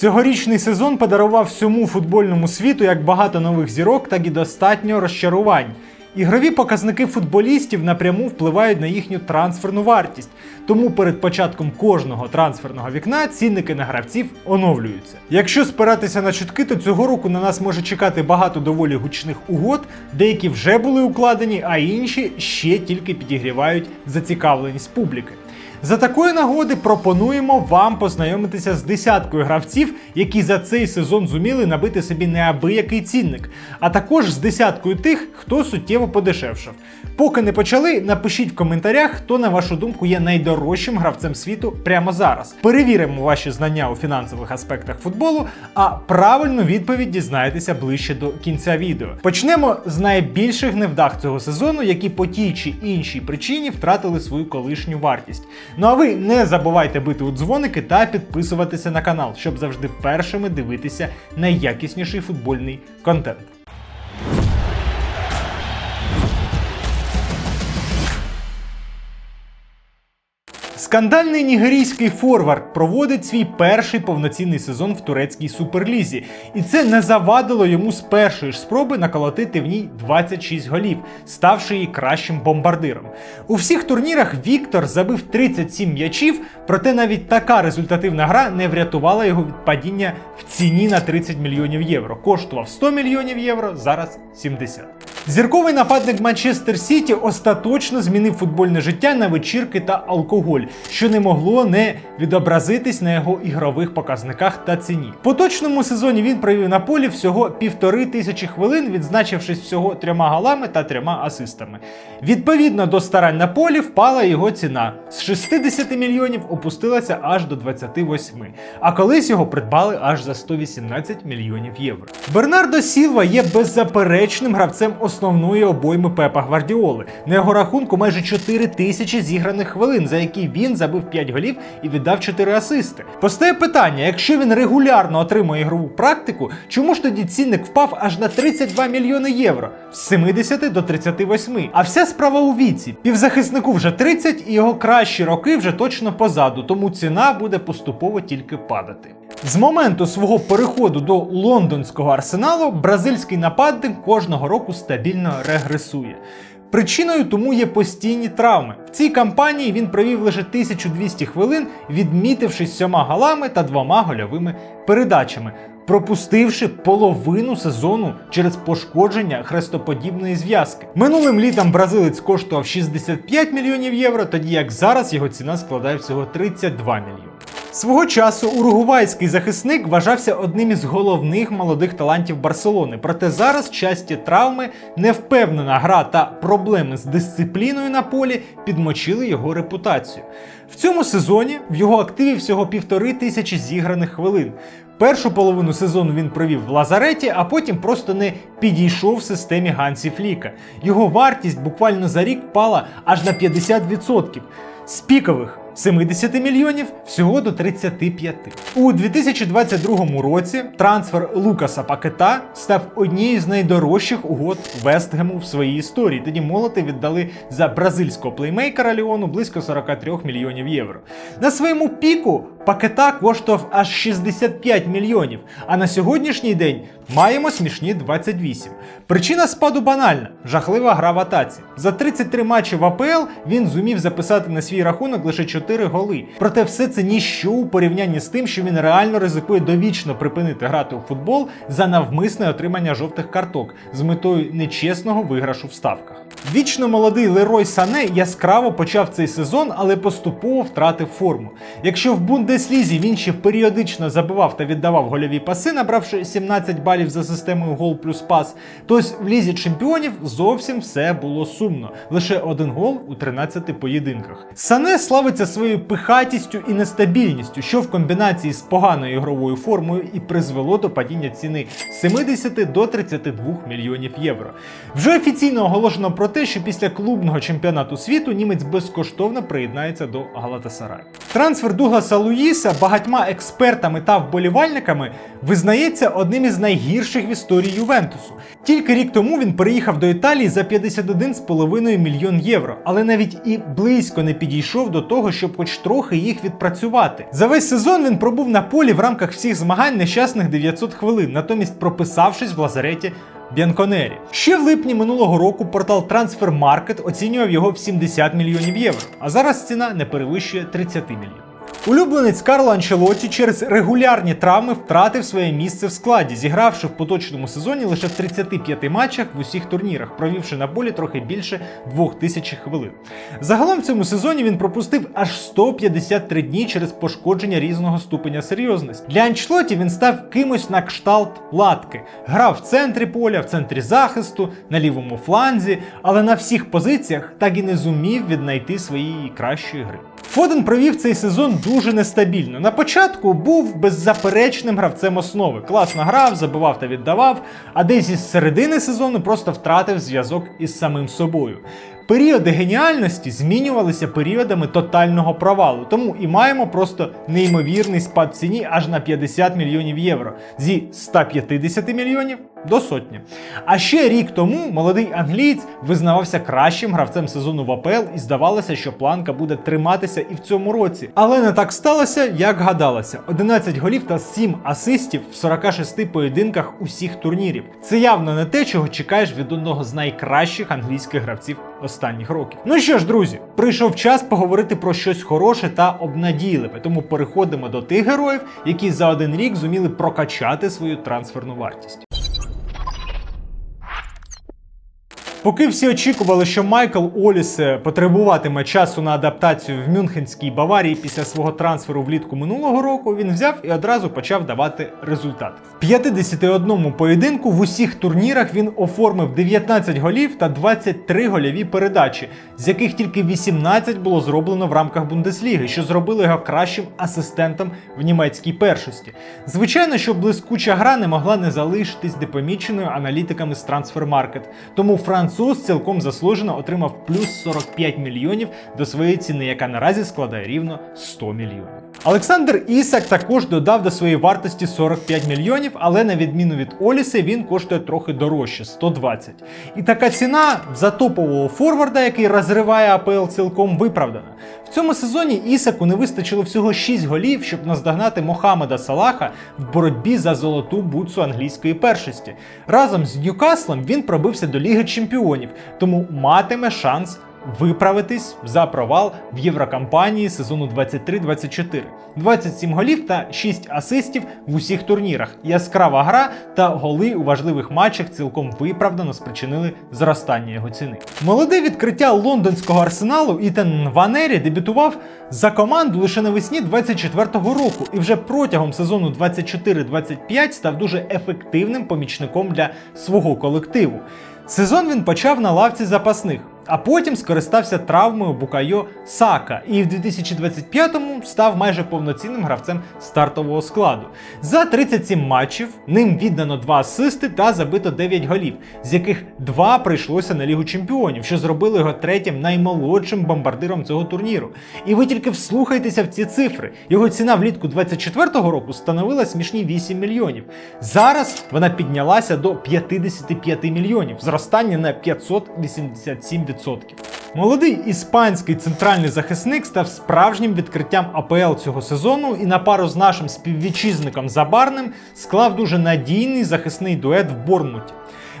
Цьогорічний сезон подарував всьому футбольному світу як багато нових зірок, так і достатньо розчарувань. Ігрові показники футболістів напряму впливають на їхню трансферну вартість, тому перед початком кожного трансферного вікна цінники на гравців оновлюються. Якщо спиратися на чутки, то цього року на нас може чекати багато доволі гучних угод, деякі вже були укладені, а інші ще тільки підігрівають зацікавленість публіки. За такої нагоди пропонуємо вам познайомитися з десяткою гравців, які за цей сезон зуміли набити собі неабиякий цінник, а також з десяткою тих, хто суттєво подешевшав. Поки не почали, напишіть в коментарях, хто на вашу думку є найдорожчим гравцем світу прямо зараз. Перевіримо ваші знання у фінансових аспектах футболу, а правильну відповідь дізнаєтеся ближче до кінця відео. Почнемо з найбільших невдах цього сезону, які по тій чи іншій причині втратили свою колишню вартість. Ну а ви не забувайте бити у дзвоники та підписуватися на канал, щоб завжди першими дивитися найякісніший футбольний контент. Скандальний нігерійський форвард проводить свій перший повноцінний сезон в турецькій суперлізі, і це не завадило йому з першої ж спроби наколотити в ній 26 голів, ставши її кращим бомбардиром. У всіх турнірах Віктор забив 37 м'ячів, проте навіть така результативна гра не врятувала його від падіння в ціні на 30 мільйонів євро. Коштував 100 мільйонів євро, зараз 70. Зірковий нападник Манчестер Сіті остаточно змінив футбольне життя на вечірки та алкоголь, що не могло не відобразитись на його ігрових показниках та ціні. В поточному сезоні він провів на полі всього півтори тисячі хвилин, відзначившись всього трьома голами та трьома асистами. Відповідно до старань на полі впала його ціна з 60 мільйонів опустилася аж до 28, а колись його придбали аж за 118 мільйонів євро. Бернардо Сілва є беззаперечним гравцем основної обойми Пепа Гвардіоли. На його рахунку майже 4 тисячі зіграних хвилин, за які він забив 5 голів і віддав 4 асисти. Постає питання: якщо він регулярно отримує ігрову практику, чому ж тоді цінник впав аж на 32 мільйони євро з 70 до 38? А вся справа у віці. Півзахиснику вже 30 і його кращі роки вже точно позаду, тому ціна буде поступово тільки падати. З моменту свого переходу до лондонського арсеналу бразильський нападник кожного року стабільно регресує. Причиною тому є постійні травми. В цій кампанії він провів лише 1200 хвилин, відмітившись сьома голами та двома гольовими передачами, пропустивши половину сезону через пошкодження хрестоподібної зв'язки. Минулим літом бразилець коштував 65 мільйонів євро, тоді як зараз його ціна складає всього 32 мільйони. Свого часу уругвайський захисник вважався одним із головних молодих талантів Барселони. Проте зараз часті травми, невпевнена гра та проблеми з дисципліною на полі підмочили його репутацію. В цьому сезоні в його активі всього півтори тисячі зіграних хвилин. Першу половину сезону він провів в лазареті, а потім просто не підійшов в системі Гансі Фліка. Його вартість буквально за рік впала аж на 50%. З пікових 70 мільйонів всього до 35. У 2022 році трансфер Лукаса Пакета став однією з найдорожчих угод Вестгему в своїй історії. Тоді молоти віддали за бразильського плеймейкера Ліону близько 43 мільйонів євро. На своєму піку пакета коштував аж 65 мільйонів, а на сьогоднішній день маємо смішні 28. Причина спаду банальна: жахлива гра в атаці. За 33 матчі в АПЛ він зумів записати на свій рахунок лише 4 голи. Проте все це ніщо у порівнянні з тим, що він реально ризикує довічно припинити грати у футбол за навмисне отримання жовтих карток з метою нечесного виграшу в ставках. Вічно молодий Лерой Сане яскраво почав цей сезон, але поступово втратив форму. Якщо в Бундеслізі він ще періодично забивав та віддавав гольові паси, набравши 17 балів за системою гол плюс пас, то в лізі чемпіонів зовсім все було сумно. Лише один гол у 13 поєдинках. Сане славиться своєю пихатістю і нестабільністю, що в комбінації з поганою ігровою формою і призвело до падіння ціни з 70 до 32 мільйонів євро. Вже офіційно оголошено про те, що після клубного чемпіонату світу німець безкоштовно приєднається до Галатасараю. Трансфер Дугласа Луїса багатьма експертами та вболівальниками визнається одним із найгірших в історії Ювентусу. Тільки рік тому він переїхав до Італії за 51,5 мільйон євро, але навіть і близько не підійшов до того, щоб хоч трохи їх відпрацювати. За весь сезон він пробув на полі в рамках всіх змагань нещасних 900 хвилин, натомість прописавшись в лазареті Бянконері. Ще в липні минулого року портал Transfermarkt оцінював його в 70 мільйонів євро, а зараз ціна не перевищує 30 мільйонів. Улюбленець Карло Анчелотті через регулярні травми втратив своє місце в складі, зігравши в поточному сезоні лише в 35 матчах в усіх турнірах, провівши на полі трохи більше 2000 хвилин. Загалом в цьому сезоні він пропустив аж 153 дні через пошкодження різного ступеня серйозності. Для Анчелотті він став кимось на кшталт латки, грав в центрі поля, в центрі захисту, на лівому фланзі, але на всіх позиціях так і не зумів віднайти своєї кращої гри. Фоден провів цей сезон дуже нестабільно. На початку був беззаперечним гравцем основи. Класно грав, забивав та віддавав, а десь із середини сезону просто втратив зв'язок із самим собою. Періоди геніальності змінювалися періодами тотального провалу, тому і маємо просто неймовірний спад в ціні аж на 50 мільйонів євро зі 150 мільйонів до сотні. А ще рік тому молодий англієць визнавався кращим гравцем сезону в АПЛ і здавалося, що планка буде триматися і в цьому році. Але не так сталося, як гадалося: 11 голів та 7 асистів в 46 поєдинках усіх турнірів. Це явно не те, чого чекаєш від одного з найкращих англійських гравців останніх років. Ну що ж, друзі, прийшов час поговорити про щось хороше та обнадійливе. Тому переходимо до тих героїв, які за один рік зуміли прокачати свою трансферну вартість. Поки всі очікували, що Майкл Олісе потребуватиме часу на адаптацію в Мюнхенській Баварії після свого трансферу влітку минулого року, він взяв і одразу почав давати результат. В 51 поєдинку в усіх турнірах він оформив 19 голів та 23 гольові передачі, з яких тільки 18 було зроблено в рамках Бундесліги, що зробило його кращим асистентом в німецькій першості. Звичайно, що блискуча гра не могла не залишитись непоміченою аналітиками з Transfermarkt, тому француз цілком заслужено отримав плюс 45 мільйонів до своєї ціни, яка наразі складає рівно 100 мільйонів. Олександр Ісак також додав до своєї вартості 45 мільйонів, але на відміну від Оліса, він коштує трохи дорожче 120. І така ціна за топового форварда, який розриває АПЛ цілком виправдана. В цьому сезоні Ісаку не вистачило всього 6 голів, щоб наздогнати Мохамеда Салаха в боротьбі за золоту бутсу англійської першості. Разом з Ньюкаслом він пробився до Ліги Чемпіонів, тому матиме шанс виправитись за провал в Єврокампанії сезону 23-24. 27 голів та 6 асистів в усіх турнірах. Яскрава гра та голи у важливих матчах цілком виправдано спричинили зростання його ціни. Молоде відкриття лондонського арсеналу Ітан Ванері дебютував за команду лише навесні 24-го року і вже протягом сезону 24-25 став дуже ефективним помічником для свого колективу. Сезон він почав на лавці запасних, а потім скористався травмою Букайо Сака і в 2025-му став майже повноцінним гравцем стартового складу. За 37 матчів ним віддано 2 асисти та забито 9 голів, з яких 2 прийшлося на Лігу Чемпіонів, що зробило його третім наймолодшим бомбардиром цього турніру. І ви тільки вслухайтеся в ці цифри. Його ціна влітку 24-го року становила смішні 8 мільйонів. Зараз вона піднялася до 55 мільйонів, зростання на 587%. Молодий іспанський центральний захисник став справжнім відкриттям АПЛ цього сезону і на пару з нашим співвітчизником Забарним склав дуже надійний захисний дует в Борнмуті.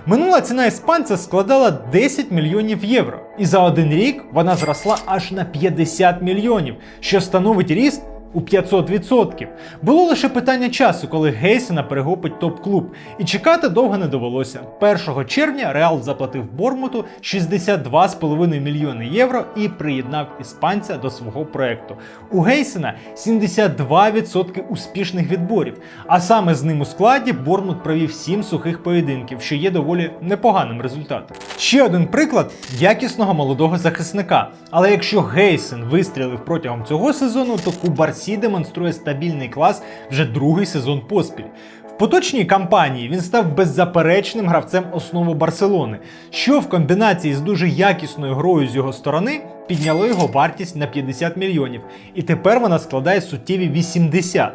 Минула ціна іспанця складала 10 мільйонів євро, і за один рік вона зросла аж на 50 мільйонів, що становить ріст у 500%. Було лише питання часу, коли Гейсена перехопить топ-клуб, і чекати довго не довелося. 1 червня Реал заплатив Бормуту 62,5 мільйони євро і приєднав іспанця до свого проекту. У Гейсена 72% успішних відборів, а саме з ним у складі Бормут провів 7 сухих поєдинків, що є доволі непоганим результатом. Ще один приклад якісного молодого захисника. Але якщо Гейсен вистрілив протягом цього сезону, то Кубарсі демонструє стабільний клас вже другий сезон поспіль. В поточній кампанії він став беззаперечним гравцем основи Барселони, що в комбінації з дуже якісною грою з його сторони підняло його вартість на 50 мільйонів, і тепер вона складає суттєві 80.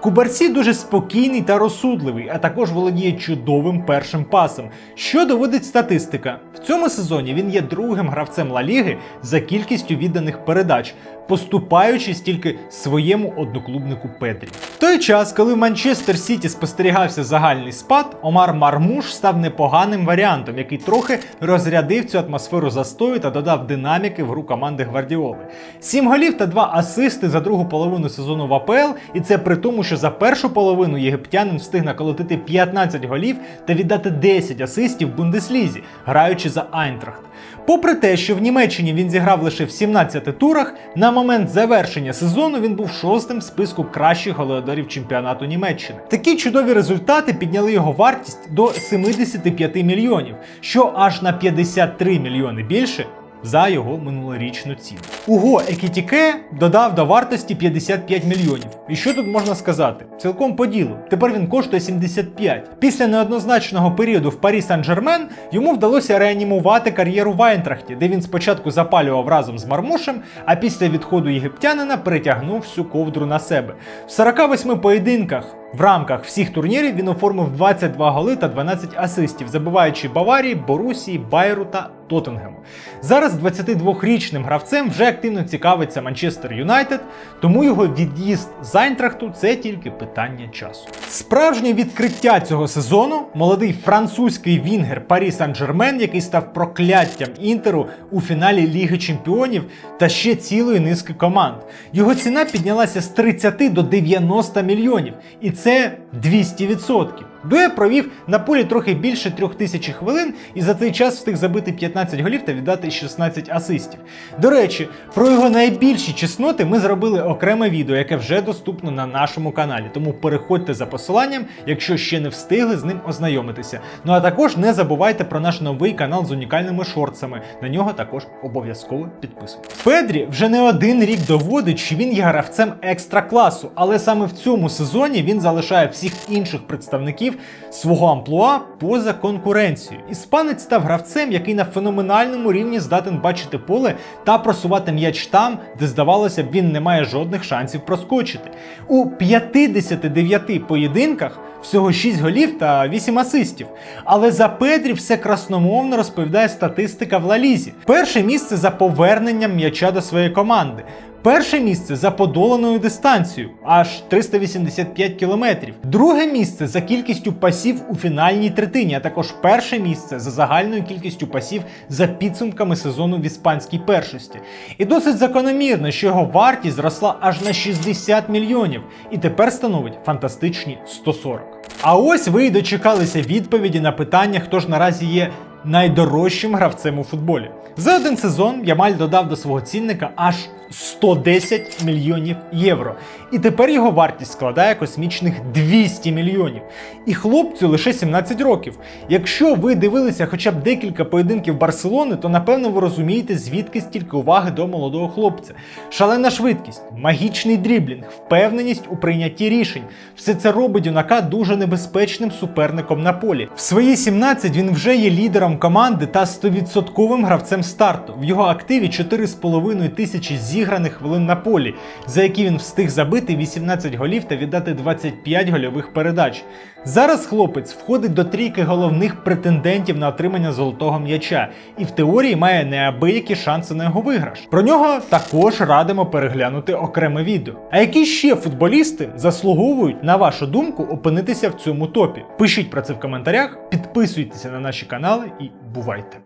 Кубарсі дуже спокійний та розсудливий, а також володіє чудовим першим пасом, що доводить статистика. В цьому сезоні він є другим гравцем Ла Ліги за кількістю відданих передач, поступаючись тільки своєму одноклубнику Педрі. В той час, коли в Манчестер Сіті спостерігався загальний спад, Омар Мармуш став непоганим варіантом, який трохи розрядив цю атмосферу застою та додав динаміки в гру команди Гвардіоли. Сім голів та два асисти за другу половину сезону в АПЛ, і це при тому, що за першу половину єгиптянин встиг наколотити 15 голів та віддати 10 асистів в Бундеслізі, граючи за Айнтрахт. Попри те, що в Німеччині він зіграв лише в 17 турах, на момент завершення сезону він був шостим в списку кращих голеодарів чемпіонату Німеччини. Такі чудові результати підняли його вартість до 75 мільйонів, що аж на 53 мільйони більше. За його минулорічну ціну. Уго Екітіке додав до вартості 55 мільйонів. І що тут можна сказати? Цілком по ділу. Тепер він коштує 75. Після неоднозначного періоду в Парі Сан-Жермен йому вдалося реанімувати кар'єру в Айнтрахті, де він спочатку запалював разом з Мармушем, а після відходу єгиптянина перетягнув всю ковдру на себе. В 48 поєдинках. В рамках всіх турнірів він оформив 22 голи та 12 асистів, забиваючи Баварії, Борусії, Байру та Тоттенгему. Зараз 22-річним гравцем вже активно цікавиться Манчестер Юнайтед, тому його від'їзд з Айнтрахту це тільки питання часу. Справжнє відкриття цього сезону молодий французький вінгер Парі Сан-Жермен, який став прокляттям Інтеру у фіналі Ліги Чемпіонів та ще цілої низки команд. Його ціна піднялася з 30 до 90 мільйонів, і це 200%. Дуе провів на полі трохи більше трьох тисяч хвилин і за цей час встиг забити 15 голів та віддати 16 асистів. До речі, про його найбільші чесноти ми зробили окреме відео, яке вже доступно на нашому каналі. Тому переходьте за посиланням, якщо ще не встигли з ним ознайомитися. Ну а також не забувайте про наш новий канал з унікальними шорцами. На нього також обов'язково підписуйтесь. Педрі вже не один рік доводить, що він є гравцем екстра класу, але саме в цьому сезоні він залишає всіх інших представників свого амплуа поза конкуренцією. Іспанець став гравцем, який на феноменальному рівні здатен бачити поле та просувати м'яч там, де здавалося б, він не має жодних шансів проскочити. У 59 поєдинках всього 6 голів та 8 асистів. Але за Педрі все красномовно розповідає статистика в Лалізі. Перше місце за поверненням м'яча до своєї команди. Перше місце за подоланою дистанцією аж 385 кілометрів. Друге місце за кількістю пасів у фінальній третині, а також перше місце за загальною кількістю пасів за підсумками сезону в іспанській першості. І досить закономірно, що його вартість зросла аж на 60 мільйонів і тепер становить фантастичні 140. А ось ви й дочекалися відповіді на питання, хто ж наразі є найдорожчим гравцем у футболі. За один сезон Ямаль додав до свого цінника аж 110 мільйонів євро. І тепер його вартість складає космічних 200 мільйонів. І хлопцю лише 17 років. Якщо ви дивилися хоча б декілька поєдинків Барселони, то напевно ви розумієте, звідки стільки уваги до молодого хлопця. Шалена швидкість, магічний дріблінг, впевненість у прийнятті рішень. Все це робить юнака дуже небезпечним суперником на полі. В свої 17 він вже є лідером команди та 100% гравцем старту. В його активі 4,5 тисячі зіграних хвилин на полі, за які він встиг забити 18 голів та віддати 25 гольових передач. Зараз хлопець входить до трійки головних претендентів на отримання золотого м'яча і в теорії має неабиякі шанси на його виграш. Про нього також радимо переглянути окреме відео. А які ще футболісти заслуговують, на вашу думку, опинитися в цьому топі? Пишіть про це в коментарях, підписуйтеся на наші канали і бувайте!